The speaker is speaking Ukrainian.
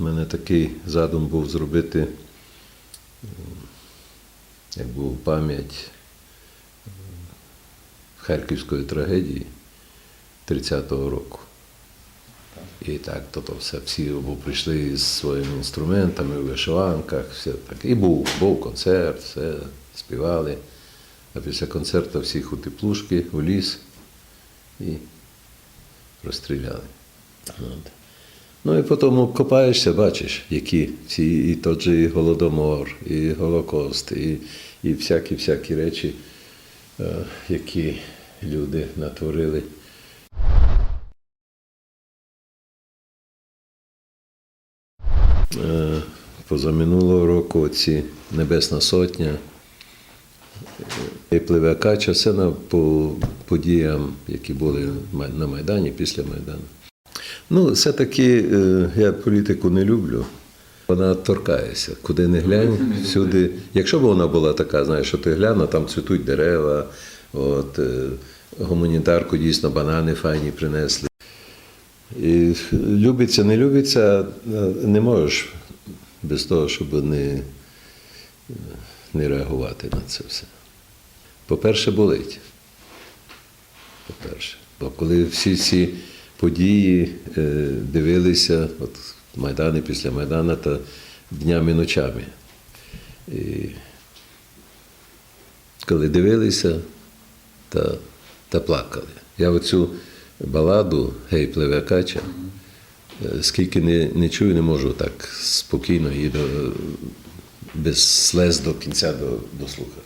У мене такий задум був зробити, м, як був пам'ять Харківської трагедії 30-го року. І так, то, то все, всі бо прийшли з своїми інструментами в вишиванках, все так. І був, був концерт, все, співали. А після концерту всіх у теплушки, у ліс і розстріляли. Ну і потім копаєшся, бачиш, які ці і тот же і Голодомор, і Голокост, і, і всякі всякі речі, е, які люди натворили. Е, Позаминулого року ці Небесна Сотня і пливе кача, це на, по подіям, які були на Майдані, після Майдану. Ну, все-таки е, я політику не люблю. Вона торкається. Куди не глянь, всюди. Якщо б вона була така, знаєш, що ти глянь, там цвітуть дерева, от, е, гуманітарку дійсно банани файні принесли. І любиться, не любиться, е, не можеш без того, щоб не, не реагувати на це все. По-перше, болить. По-перше. Бо коли всі ці події е, дивилися, от Майдани після Майдана, то днями ночами. І коли дивилися, та, та плакали. Я оцю баладу Гей, пливе кача, е, скільки не, не чую, не можу так спокійно її до, без слез до кінця до, дослухати.